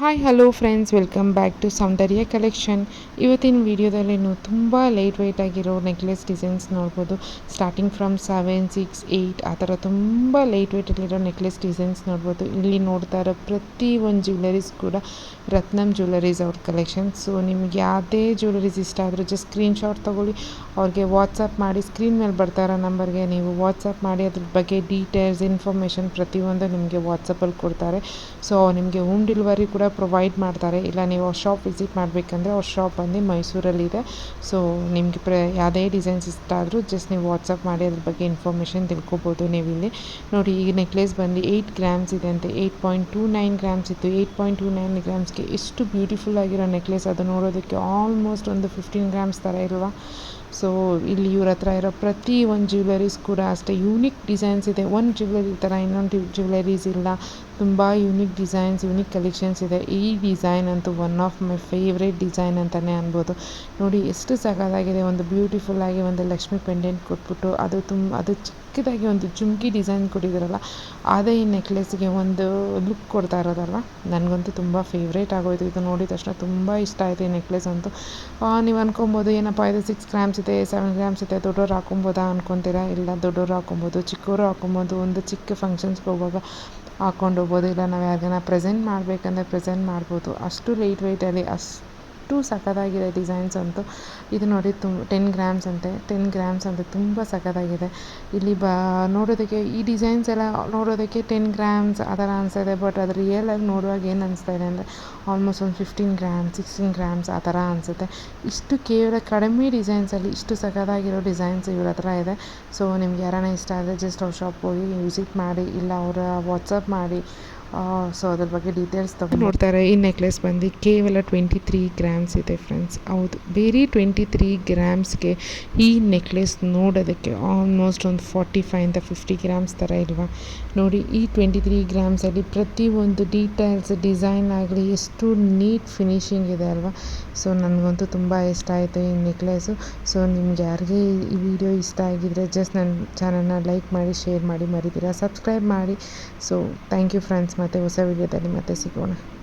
Hello friends welcome back to Soundarya collection ಇವತ್ತಿನ ವಿಡಿಯೋದಲ್ಲಿ ನೀವು ತುಂಬ ಲೈಟ್ ವೆಯ್ಟ್ ಆಗಿರೋ ನೆಕ್ಲೆಸ್ ಡಿಸೈನ್ಸ್ ನೋಡ್ಬೋದು. Starting from seven six eight ಆ ಥರ ತುಂಬ ಲೈಟ್ ವೆಯ್ಟಲ್ಲಿರೋ ನೆಕ್ಲೆಸ್ ಡಿಸೈನ್ಸ್ ನೋಡ್ಬೋದು. ಇಲ್ಲಿ ನೋಡ್ತಾ ಇರೋ ಪ್ರತಿ ಒಂದು ಜ್ಯುವೆಲರೀಸ್ ಕೂಡ ರತ್ನಂ ಜ್ಯುವೆಲರೀಸ್ ಅವ್ರ ಕಲೆಕ್ಷನ್ ಸೊ ನಿಮ್ಗೆ ಯಾವುದೇ ಜ್ಯುವೆಲರೀಸ್ ಇಷ್ಟ ಆದರೂ ಜಸ್ಟ್ ಸ್ಕ್ರೀನ್ಶಾಟ್ ತೊಗೊಳ್ಳಿ. ಅವ್ರಿಗೆ ವಾಟ್ಸಪ್ ಮಾಡಿ ಸ್ಕ್ರೀನ್ ಮೇಲೆ ಬರ್ತಾ ಇರೋ ನಂಬರ್ಗೆ ನೀವು ವಾಟ್ಸಪ್ ಮಾಡಿ, ಅದ್ರ ಬಗ್ಗೆ ಡೀಟೇಲ್ಸ್ ಇನ್ಫಾರ್ಮೇಷನ್ ಪ್ರತಿಯೊಂದು ನಿಮಗೆ ವಾಟ್ಸಪ್ಪಲ್ಲಿ ಕೊಡ್ತಾರೆ. ಸೊ ನಿಮಗೆ ಹೋಮ್ ಡೆಲಿವರಿ ಕೂಡ ಪ್ರೊವೈಡ್ ಮಾಡ್ತಾರೆ. ಇಲ್ಲ, ನೀವು ಅವ್ರ ಶಾಪ್ ವಿಸಿಟ್ ಮಾಡಬೇಕಂದ್ರೆ ಅವ್ರ ಶಾಪ್ ಬಂದು ಮೈಸೂರಲ್ಲಿದೆ. ಸೊ ನಿಮಗೆ ಪ್ರ, ಯಾವುದೇ ಡಿಸೈನ್ಸ್ ಇಷ್ಟ ಆದರೂ ಜಸ್ಟ್ ನೀವು ವಾಟ್ಸಪ್ ಮಾಡಿ ಅದ್ರ ಬಗ್ಗೆ ಇನ್ಫಾರ್ಮೇಷನ್ ತಿಳ್ಕೊಬೋದು ನೀವು ಇಲ್ಲಿ ನೋಡಿ, ಈ ನೆಕ್ಲೆಸ್ ಬಂದು ಏಯ್ಟ್ ಗ್ರಾಮ್ಸ್ ಇದೆ ಅಂತೆ. Eight point two nine grams ಇತ್ತು. ಏಯ್ಟ್ ಪಾಯಿಂಟ್ ಟೂ ನೈನ್ ಗ್ರಾಮ್ಸ್ಗೆ ಎಷ್ಟು ಬ್ಯೂಟಿಫುಲ್ ಆಗಿರೋ ನೆಕ್ಲೆಸ್ ಅದು ನೋಡೋದಕ್ಕೆ ಆಲ್ಮೋಸ್ಟ್ ಒಂದು ಫಿಫ್ಟೀನ್ ಗ್ರಾಮ್ಸ್ ಥರ ಇಲ್ವಾ? ಸೊ ಇಲ್ಲಿ ಇವ್ರ ಹತ್ರ ಇರೋ ಪ್ರತಿ ಒಂದು ಜ್ಯುವೆಲರೀಸ್ ಕೂಡ ಅಷ್ಟೇ. ಯೂನಿಕ್ ಡಿಸೈನ್ಸ್ ಇದೆ. ಒಂದು ಜ್ಯುವೆಲರಿ ಥರ ಇನ್ನೊಂದು ಜ್ಯುವೆಲರೀಸ್ ಇಲ್ಲ. ತುಂಬ ಯೂನಿಕ್ ಡಿಸೈನ್ಸ್ ಯೂನಿಕ್ ಕಲೆಕ್ಷನ್ಸ್ ಇದೆ. ಈ ಡಿಸೈನ್ ಅಂತೂ one of my favourite design ಅಂತಲೇ ಅನ್ಬೋದು. ನೋಡಿ, ಎಷ್ಟು ಸಖತ್ತಾಗಿದೆ. ಒಂದು ಬ್ಯೂಟಿಫುಲ್ ಆಗಿ ಒಂದು ಲಕ್ಷ್ಮಿ ಪೆಂಡೆಂಟ್ ಕೊಟ್ಬಿಟ್ಟು ಅದು ತುಂಬ ಅದು ಚಿಕ್ಕದಾಗಿ ಒಂದು ಜುಮ್ಕಿ ಡಿಸೈನ್ ಕೊಟ್ಟಿದ್ದಾರಲ್ಲ, ಅದೇ ಈ ನೆಕ್ಲೆಸ್ಗೆ ಒಂದು ಲುಕ್ ಕೊಡ್ತಾ ಇರೋದಲ್ವ? ನನಗಂತೂ ತುಂಬ ಫೇವ್ರೇಟ್ ಆಗೋಯ್ತು. ಇದು ನೋಡಿದ ತಕ್ಷಣ ತುಂಬ ಇಷ್ಟ ಆಯಿತು ಈ ನೆಕ್ಲೆಸ್ ಅಂತೂ. ನೀವು ಅನ್ಕೊಬೋದು, ಏನಪ್ಪ ಇದು ಸಿಕ್ಸ್ ಗ್ರಾಮ್ಸ್ ಇದೆ ಸೆವೆನ್ ಗ್ರಾಮ್ಸ್ ಇದೆ ದೊಡ್ಡವ್ರು ಹಾಕೊಬೋದಾ ಅನ್ಕೊತೀರಾ? ಇಲ್ಲ ದೊಡ್ಡವರು ಹಾಕೊಬೋದು ಚಿಕ್ಕವರು ಹಾಕೊಬೋದು, ಒಂದು ಚಿಕ್ಕ ಫಂಕ್ಷನ್ಸ್ಗೆ ಹೋಗುವಾಗ ಹಾಕ್ಕೊಂಡು ಹೋಗ್ಬೋದು ಇಲ್ಲ ನಾವು ಯಾರಿಗಾನ ಪ್ರೆಸೆಂಟ್ ಮಾಡಬೇಕಂದ್ರೆ ಪ್ರೆಸೆಂಟ್ ಮಾಡ್ಬೋದು. ಅಷ್ಟು ಲೈಟ್ ವೆಯ್ಟಲ್ಲಿ ಅಷ್ಟು ಸಖತ್ತಾಗಿದೆ ಡಿಸೈನ್ಸ್ ಅಂತೂ. ಇದು ನೋಡಿ ತುಂಬ ಟೆನ್ ಗ್ರಾಮ್ಸ್ ಅಂತೆ. ಟೆನ್ ಗ್ರಾಮ್ಸ್ ಅಂತೆ ತುಂಬ ಸಖತ್ತಾಗಿದೆ. ಇಲ್ಲಿ ಬ, ನೋಡೋದಕ್ಕೆ ಈ ಡಿಸೈನ್ಸ್ ಎಲ್ಲ ನೋಡೋದಕ್ಕೆ ಟೆನ್ ಗ್ರಾಮ್ಸ್ ಆ ಥರ ಅನಿಸ್ತಿದೆ ಬಟ್ ಅದು ರಿಯಲಾಗಿ ನೋಡುವಾಗ ಏನು ಅನಿಸ್ತಾ ಇದೆ ಅಂದರೆ ಆಲ್ಮೋಸ್ಟ್ ಒಂದು ಫಿಫ್ಟೀನ್ ಗ್ರಾಮ್ಸ್ ಸಿಕ್ಸ್ಟೀನ್ ಗ್ರಾಮ್ಸ್ ಆ ಥರ ಅನಿಸುತ್ತೆ. ಇಷ್ಟು ಕೇವಲ ಕಡಿಮೆ ಡಿಸೈನ್ಸಲ್ಲಿ ಇಷ್ಟು ಸಖತ್ತಾಗಿರೋ ಡಿಸೈನ್ಸ್ ಇವ್ರ ಹತ್ರ ಇದೆ. ಸೊ ನಿಮ್ಗೆ ಯಾರಾನ ಇಷ್ಟ ಆದರೆ ಜಸ್ಟ್ ಅವ್ರ ಶಾಪ್ ಹೋಗಿ ವಿಸಿಟ್ ಮಾಡಿ, ಇಲ್ಲ ಅವರ ವಾಟ್ಸಪ್ ಮಾಡಿ ಸೊ ಅದ್ರ ಬಗ್ಗೆ ಡೀಟೇಲ್ಸ್ ತಗೊಂಡು ನೋಡ್ತಾರೆ, ಈ ನೆಕ್ಲೆಸ್ ಬಂದು ಕೇವಲ ಟ್ವೆಂಟಿ ತ್ರೀ ಗ್ರಾಮ್ಸ್ ಇದೆ ಫ್ರೆಂಡ್ಸ್ ಹೌದು, ಬೇರೆ ಟ್ವೆಂಟಿ ತ್ರೀ ಗ್ರಾಮ್ಸ್ಗೆ ಈ ನೆಕ್ಲೆಸ್ ನೋಡೋದಕ್ಕೆ ಆಲ್ಮೋಸ್ಟ್ ಒಂದು ಫಾರ್ಟಿ ಫೈವಿಂದ ಫಿಫ್ಟಿ ಗ್ರಾಮ್ಸ್ ಥರ ಇಲ್ವಾ? ನೋಡಿ, ಈ ಟ್ವೆಂಟಿ ತ್ರೀ ಗ್ರಾಮ್ಸಲ್ಲಿ ಪ್ರತಿಯೊಂದು ಡೀಟೇಲ್ಸ್ ಡಿಸೈನ್ ಆಗಲಿ ಎಷ್ಟು ನೀಟ್ ಫಿನಿಶಿಂಗ್ ಇದೆ ಅಲ್ವಾ? ಸೊ ನನಗಂತೂ ತುಂಬ ಇಷ್ಟ ಆಯಿತು ಈ ನೆಕ್ಲೆಸು ಸೊ ನಿಮ್ಗೆ ಯಾರಿಗೆ ಈ ವಿಡಿಯೋ ಇಷ್ಟ ಆಗಿದ್ರೆ ಜಸ್ಟ್ ನನ್ನ ಚಾನಲ್ನ ಲೈಕ್ ಮಾಡಿ ಶೇರ್ ಮಾಡಿ ಮರಿದಿರ ಸಬ್ಸ್ಕ್ರೈಬ್ ಮಾಡಿ. So thank you friends mateo se habilita y.